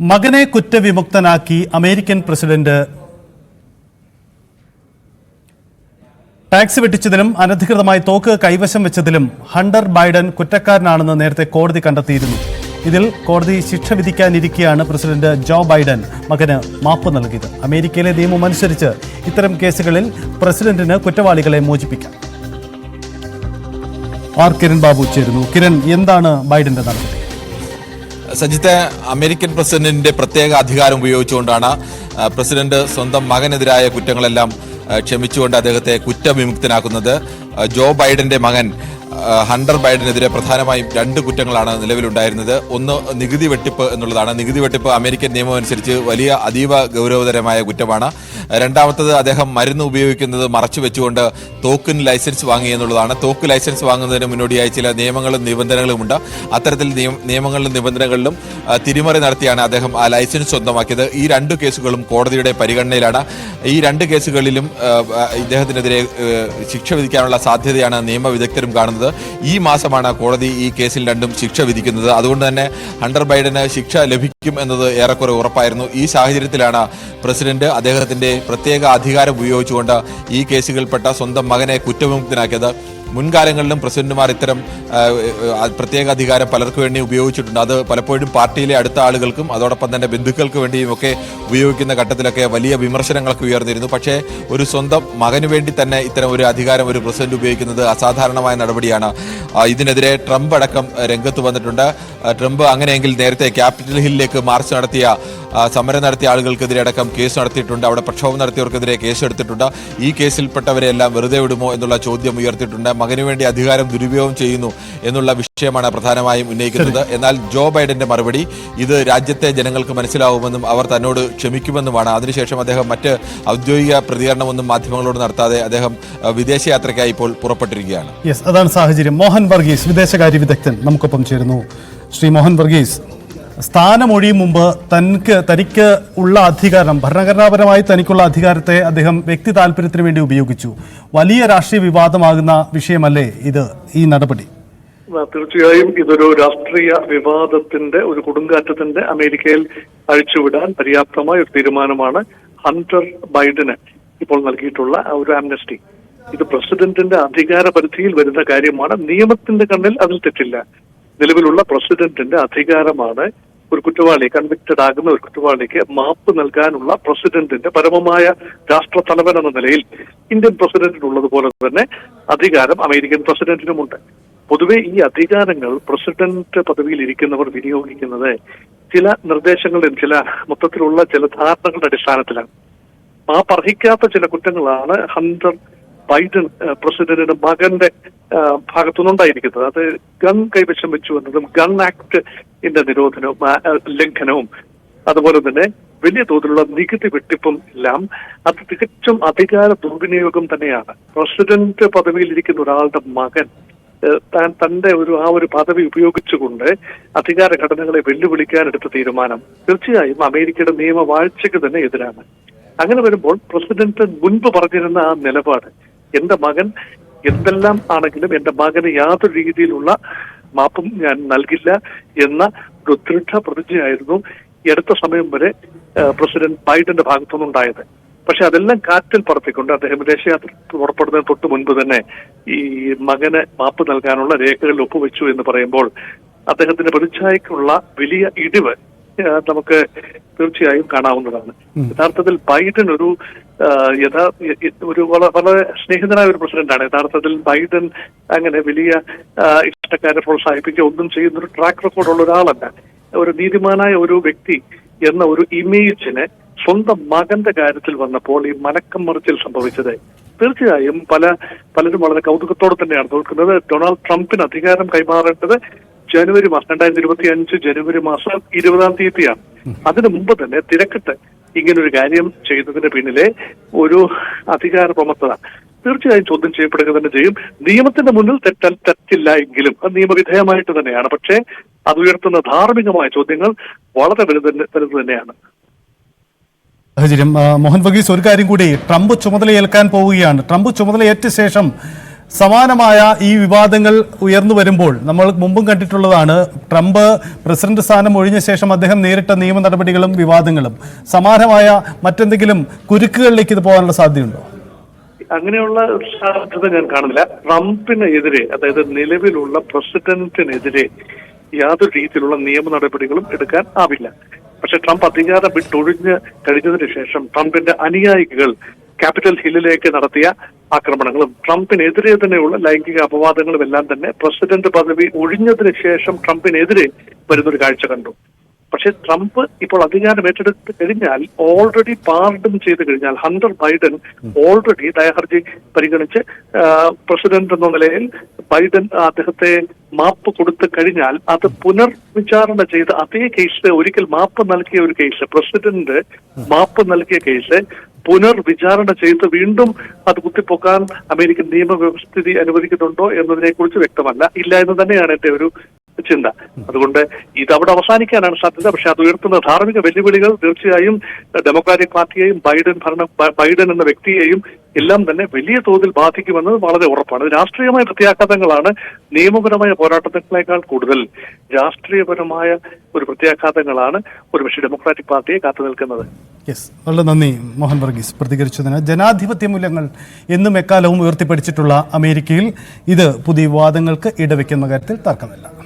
മകനെ കുറ്റവിമുക്തനാക്കി American president tax വെട്ടിച്ചതിലും അനധികൃതമായി തോക്ക് കൈവശം വെച്ചതിലും ഹണ്ടർ ബൈഡൻ കുറ്റക്കാരനാണെന്ന് നേരത്തെ കോടതി കണ്ടെത്തിയിരുന്നു. ഇതിൽ കോടതി ശിക്ഷ വിധിക്കാനിരിക്കെയാണ് പ്രസിഡന്റ് ജോ ബൈഡൻ മകന് മാപ്പ് നൽകിയത്. അമേരിക്കയിലെ നിയമം അനുസരിച്ച് ഇത്തരം കേസുകളിൽ പ്രസിഡന്റിന് കുറ്റവാളികളെ മോചിപ്പിക്കാം. ആർ. കിരൺ ബാബു ചേരുന്നു. കിരൺ എന്താണ് ബൈഡന്റെ നടപടി? സജിത്തെ അമേരിക്കൻ പ്രസിഡന്റിന്റെ പ്രത്യേക അധികാരം ഉപയോഗിച്ചുകൊണ്ടാണ് പ്രസിഡന്റ് സ്വന്തം മകനെതിരായ കുറ്റങ്ങളെല്ലാം ക്ഷമിച്ചുകൊണ്ട് അദ്ദേഹത്തെ കുറ്റവിമുക്തനാക്കുന്നത്. ജോ ബൈഡന്റെ മകൻ ഹണ്ടർ ബൈഡനെതിരെ പ്രധാനമായും രണ്ട് കുറ്റങ്ങളാണ് നിലവിലുണ്ടായിരുന്നത്. ഒന്ന് നികുതി വെട്ടിപ്പ് എന്നുള്ളതാണ്. നികുതി വെട്ടിപ്പ് അമേരിക്കൻ നിയമം അനുസരിച്ച് വലിയ അതീവ ഗൗരവതരമായ കുറ്റമാണ്. രണ്ടാമത്തത് അദ്ദേഹം മരുന്ന് ഉപയോഗിക്കുന്നത് മറച്ചു വെച്ചുകൊണ്ട് തോക്കിന് ലൈസൻസ് വാങ്ങി എന്നുള്ളതാണ്. തോക്ക് ലൈസൻസ് വാങ്ങുന്നതിന് മുന്നോടിയായി ചില നിയമങ്ങളും നിബന്ധനകളുമുണ്ട്. അത്തരത്തിൽ നിയമങ്ങളിലും നിബന്ധനകളിലും തിരിമറി നടത്തിയാണ് അദ്ദേഹം ആ ലൈസൻസ് സ്വന്തമാക്കിയത്. ഈ രണ്ട് കേസുകളും കോടതിയുടെ പരിഗണനയിലാണ്. ഈ രണ്ട് കേസുകളിലും ഇദ്ദേഹത്തിനെതിരെ ശിക്ഷ വിധിക്കാനുള്ള സാധ്യതയാണ് നിയമവിദഗ്ധരും കാണുന്നത്. ഈ മാസമാണ് കോടതി ഈ കേസിൽ രണ്ടും ശിക്ഷ വിധിക്കുന്നത്. അതുകൊണ്ട് തന്നെ ഹണ്ടർ ബൈഡന് ശിക്ഷ ലഭിക്കും എന്നത് ഏറെക്കുറെ ഉറപ്പായിരുന്നു. ഈ സാഹചര്യത്തിലാണ് പ്രസിഡന്റ് അദ്ദേഹത്തിന്റെ പ്രത്യേക അധികാരം ഉപയോഗിച്ചുകൊണ്ട് ഈ കേസുകളിൽപ്പെട്ട സ്വന്തം മകനെ കുറ്റവിമുക്തനാക്കിയത്. മുൻകാലങ്ങളിലും പ്രസിഡന്റുമാർ ഇത്തരം പ്രത്യേക അധികാരം പലർക്കു വേണ്ടി ഉപയോഗിച്ചിട്ടുണ്ട്. അത് പലപ്പോഴും പാർട്ടിയിലെ അടുത്ത ആളുകൾക്കും അതോടൊപ്പം തന്നെ ബന്ധുക്കൾക്ക് വേണ്ടിയും ഒക്കെ ഉപയോഗിക്കുന്ന ഘട്ടത്തിലൊക്കെ വലിയ വിമർശനങ്ങളൊക്കെ ഉയർന്നിരുന്നു. പക്ഷേ ഒരു സ്വന്തം മകനു വേണ്ടി തന്നെ ഇത്തരം ഒരു അധികാരം ഒരു പ്രസിഡന്റ് ഉപയോഗിക്കുന്നത് അസാധാരണമായ നടപടിയാണ്. ഇതിനെതിരെ ട്രംപ് അടക്കം രംഗത്ത് വന്നിട്ടുണ്ട്. ട്രംപ് അങ്ങനെയെങ്കിൽ നേരത്തെ ക്യാപിറ്റൽ ഹില്ലിലേക്ക് മാർച്ച് നടത്തിയ സമരം നടത്തിയ ആളുകൾക്കെതിരെ അടക്കം കേസ് നടത്തിയിട്ടുണ്ട്. അവിടെ പ്രക്ഷോഭം നടത്തിയവർക്കെതിരെ കേസെടുത്തിട്ടുണ്ട് ഈ കേസിൽപ്പെട്ടവരെല്ലാം വെറുതെ വിടുമോ എന്നുള്ള ചോദ്യം ഉയർത്തിയിട്ടുണ്ട്. മകനു വേണ്ടി അധികാരം ദുരുപയോഗം ചെയ്യുന്നു എന്നുള്ള വിഷയമാണ് പ്രധാനമായും ഉന്നയിക്കുന്നത്. എന്നാൽ ജോ ബൈഡന്റെ മറുപടി ഇത് രാജ്യത്തെ ജനങ്ങൾക്ക് മനസ്സിലാവുമെന്നും അവർ തന്നോട് ക്ഷമിക്കുമെന്നുമാണ്. അതിനുശേഷം അദ്ദേഹം മറ്റ് ഔദ്യോഗിക പ്രതികരണമൊന്നും മാധ്യമങ്ങളോട് നടത്താതെ അദ്ദേഹം വിദേശയാത്രയ്ക്കായി ഇപ്പോൾ പുറപ്പെട്ടിരിക്കുകയാണ്. യെസ് അതാണ് സാഹചര്യം. മോഹൻ വർഗീസ് വിദേശകാര്യ വിദഗ്ധൻ നമുക്കൊപ്പം ചേരുന്നു. ശ്രീ മോഹൻ വർഗീസ് സ്ഥാനമൊഴിയും മുമ്പ് തനിക്ക് തനിക്ക് ഉള്ള അധികാരം ഭരണഘടനാപരമായി തനിക്കുള്ള അധികാരത്തെ അദ്ദേഹം വ്യക്തി താല്പര്യത്തിന് വേണ്ടി ഉപയോഗിച്ചു. വലിയ രാഷ്ട്രീയ വിവാദമാകുന്ന വിഷയമല്ലേ ഇത് ഈ നടപടി? തീർച്ചയായും ഇതൊരു രാഷ്ട്രീയ വിവാദത്തിന്റെ ഒരു കൊടുങ്കാറ്റത്തിന്റെ അമേരിക്കയിൽ അഴിച്ചുവിടാൻ പര്യാപ്തമായ ഒരു തീരുമാനമാണ് ഹണ്ടർ ബൈഡന് ഇപ്പോൾ നൽകിയിട്ടുള്ള ഒരു ആംനസ്റ്റി. ഇത് പ്രസിഡന്റിന്റെ അധികാര പരിധിയിൽ വരുന്ന കാര്യമാണ്. നിയമത്തിന്റെ കണ്ണിൽ അതിൽ തെറ്റില്ല. നിലവിലുള്ള പ്രസിഡന്റിന്റെ അധികാരമാണ് ഒരു കുറ്റവാളി കൺവിക്റ്റഡ് ആകുന്ന ഒരു കുറ്റവാളിക്ക് മാപ്പ് നൽകാനുള്ള പ്രസിഡന്റിന്റെ പരമമായ രാഷ്ട്ര തലവൻ എന്ന നിലയിൽ ഇന്ത്യൻ പ്രസിഡന്റിനുള്ളതുപോലെ തന്നെ അധികാരം അമേരിക്കൻ പ്രസിഡന്റിനുമുണ്ട്. പൊതുവെ ഈ അധികാരങ്ങൾ പ്രസിഡന്റ് പദവിയിൽ ഇരിക്കുന്നവർ വിനിയോഗിക്കുന്നത് ചില നിർദ്ദേശങ്ങളുടെയും ചില മൊത്തത്തിലുള്ള ചില ധാരണകളുടെ അടിസ്ഥാനത്തിലാണ്. മാപ്പർഹിക്കാത്ത ചില കുറ്റങ്ങളാണ് ഹണ്ടർ ബൈഡൻ പ്രസിഡന്റിന്റെ മകന്റെ ഭാഗത്തുനിന്നുണ്ടായിരിക്കുന്നത്. അത് ഗൺ കൈവശം വെച്ചു എന്നതും ഗൺ ആക്ടിന്റെ നിരോധനവും ലംഘനവും. അതുപോലെ തന്നെ വലിയ തോതിലുള്ള നികുതി വെട്ടിപ്പും എല്ലാം അത് തികച്ചും അധികാര ദുർവിനിയോഗം തന്നെയാണ്. പ്രസിഡന്റ് പദവിയിൽ ഇരിക്കുന്ന ഒരാളുടെ മകൻ താൻ തന്റെ ഒരു ആ ഒരു പദവി ഉപയോഗിച്ചുകൊണ്ട് അധികാര ഘടനകളെ വെല്ലുവിളിക്കാൻ എടുത്ത തീരുമാനം തീർച്ചയായും അമേരിക്കയുടെ നിയമവാഴ്ചയ്ക്ക് തന്നെ എതിരാണ്. അങ്ങനെ വരുമ്പോൾ പ്രസിഡന്റ് മുൻപ് പറഞ്ഞിരുന്ന ആ നിലപാട് എന്റെ മകൻ എന്തെല്ലാം ആണെങ്കിലും എന്റെ മകന് യാതൊരു രീതിയിലുള്ള മാപ്പും ഞാൻ നൽകില്ല എന്ന ഒരു ദൃഢ പ്രതിജ്ഞയായിരുന്നു അടുത്ത സമയം വരെ പ്രസിഡന്റ് ബൈഡന്റെ ഭാഗത്തുനിന്നുണ്ടായത് പക്ഷെ അതെല്ലാം കാറ്റിൽ പറത്തിക്കൊണ്ട് അദ്ദേഹം വിദേശയാത്ര പുറപ്പെടുന്നതിന് തൊട്ട് മുൻപ് തന്നെ ഈ മകന് മാപ്പ് നൽകാനുള്ള രേഖകളിൽ ഒപ്പുവെച്ചു എന്ന് പറയുമ്പോൾ അദ്ദേഹത്തിന്റെ പ്രതിച്ഛായക്കുള്ള വലിയ ഇടിവ് നമുക്ക് തീർച്ചയായും കാണാവുന്നതാണ്. യഥാർത്ഥത്തിൽ ബൈഡൻ ഒരു യഥാ ഒരു വളരെ സ്നേഹിതനായ ഒരു പ്രസിഡന്റാണ്. യഥാർത്ഥത്തിൽ ബൈഡൻ അങ്ങനെ വലിയ ഇഷ്ടക്കാരെ പ്രോത്സാഹിപ്പിക്കുക ഒന്നും ചെയ്യുന്ന ഒരു ട്രാക്ക് റെക്കോർഡുള്ള ഒരാളല്ല. ഒരു നീതിമാനായ ഒരു വ്യക്തി എന്ന ഒരു ഇമേജിന് സ്വന്തം മകന്റെ കാര്യത്തിൽ വന്നപ്പോൾ ഈ മലക്കം മറിച്ചിൽ സംഭവിച്ചത്. തീർച്ചയായും പല പലരും വളരെ കൗതുകത്തോടെ തന്നെയാണ് നോക്കുന്നത് ഡൊണാൾഡ് ട്രംപിന് അധികാരം കൈമാറേണ്ടത് ജനുവരി മാസം രണ്ടായിരത്തി ഇരുപത്തി അഞ്ച് ജനുവരി മാസം ഇരുപതാം തീയതിയാണ്. അതിനു മുമ്പ് തന്നെ തിരക്കിട്ട് ഇങ്ങനൊരു കാര്യം ചെയ്തതിന് പിന്നിലെ ഒരു അധികാര പ്രമത്തത തീർച്ചയായും ചോദ്യം ചെയ്യപ്പെടുക തന്നെ ചെയ്യും. നിയമത്തിന്റെ മുന്നിൽ തെറ്റാൽ തെറ്റില്ല എങ്കിലും അത് നിയമവിധേയമായിട്ട് തന്നെയാണ്. പക്ഷേ അത് ഉയർത്തുന്ന ധാർമ്മികമായ ചോദ്യങ്ങൾ വളരെ വലുത് വലുത് തന്നെയാണ്. സാഹചര്യം മോഹൻ വഗീസ് ഒരു കാര്യം കൂടി ട്രംപ് ചുമതലയേൽക്കാൻ പോവുകയാണ്. ട്രംപ് ചുമതലയേറ്റ ശേഷം സമാനമായ ഈ വിവാദങ്ങൾ ഉയർന്നു വരുമ്പോൾ നമ്മൾ മുമ്പും കണ്ടിട്ടുള്ളതാണ് ട്രംപ് പ്രസിഡന്റ് സ്ഥാനം ഒഴിഞ്ഞ ശേഷം അദ്ദേഹം നേരിട്ട നിയമ നടപടികളും വിവാദങ്ങളും. സമാനമായ മറ്റെന്തെങ്കിലും കുരുക്കുകളിലേക്ക് ഇത് പോകാനുള്ള സാധ്യതയുണ്ടോ? അങ്ങനെയുള്ള ഒരു സാധ്യത ഞാൻ കാണുന്നില്ല. ട്രംപിനെതിരെ അതായത് നിലവിലുള്ള പ്രസിഡന്റിനെതിരെ യാതൊരു രീതിയിലുള്ള നിയമ നടപടികളും എടുക്കാൻ ആവില്ല. പക്ഷെ ട്രംപ് അധികാരം വിട്ടൊഴിഞ്ഞ് കഴിഞ്ഞതിന് ശേഷം ട്രംപിന്റെ അനുയായികൾ ക്യാപിറ്റൽ ഹില്ലിലേക്ക് നടത്തിയ ആക്രമണങ്ങളും ട്രംപിനെതിരെ തന്നെയുള്ള ലൈംഗിക അപവാദങ്ങളും എല്ലാം തന്നെ പ്രസിഡന്റ് പദവി ഒഴിഞ്ഞതിന് ശേഷം ട്രംപിനെതിരെ വരുന്നൊരു കാഴ്ച കണ്ടു. പക്ഷെ ട്രംപ് ഇപ്പോൾ അധികാരം ഏറ്റെടുത്ത് കഴിഞ്ഞാൽ ഓൾറെഡി പാർഡൺ ചെയ്ത് കഴിഞ്ഞാൽ ഹണ്ടർ ബൈഡൻ ഓൾറെഡി ദയഹർജി പരിഗണിച്ച് പ്രസിഡന്റ് എന്ന നിലയിൽ ബൈഡൻ അദ്ദേഹത്തെ മാപ്പ് കൊടുത്തു കഴിഞ്ഞാൽ അത് പുനർവിചാരണ ചെയ്ത് അതേ കേസ് ഒരിക്കൽ മാപ്പ് നൽകിയ ഒരു കേസ് പ്രസിഡന്റ് മാപ്പ് നൽകിയ കേസ് പുനർവിചാരണ ചെയ്ത് വീണ്ടും അത് കുത്തിപ്പൊക്കാൻ അമേരിക്കൻ നിയമവ്യവസ്ഥിതി അനുവദിക്കുന്നുണ്ടോ എന്നതിനെക്കുറിച്ച് വ്യക്തമല്ല. ഇല്ല എന്ന് തന്നെയാണ് എന്റെ ഒരു ചിന്ത. അതുകൊണ്ട് ഇത് അവിടെ അവസാനിക്കാനാണ് സാധ്യത. പക്ഷെ അത് ഉയർത്തുന്ന ധാർമ്മിക വെല്ലുവിളികൾ തീർച്ചയായും ഡെമോക്രാറ്റിക് പാർട്ടിയെയും ബൈഡൻ ഭരണ ബൈഡൻ എന്ന വ്യക്തിയെയും എല്ലാം തന്നെ വലിയ തോതിൽ ബാധിക്കുമെന്നത് വളരെ ഉറപ്പാണ്. രാഷ്ട്രീയമായ പ്രത്യാഘാതങ്ങളാണ്. നിയമപരമായ പോരാട്ടത്തിനേക്കാൾ കൂടുതൽ രാഷ്ട്രീയപരമായ ഒരു പ്രത്യാഘാതങ്ങളാണ് ഒരുപക്ഷെ ഡെമോക്രാറ്റിക് പാർട്ടിയെ കാത്തു നിൽക്കുന്നത്. യെസ്. വളരെ നന്ദി മോഹൻ വർഗീസ് പ്രതികരിച്ചതിന്. ജനാധിപത്യ മൂല്യങ്ങൾ എന്നും എക്കാലവും ഉയർത്തിപ്പിടിച്ചിട്ടുള്ള അമേരിക്കയിൽ ഇത് പുതിയ വിവാദങ്ങൾക്ക് ഇടവെക്കുന്ന കാര്യത്തിൽ തർക്കമില്ല.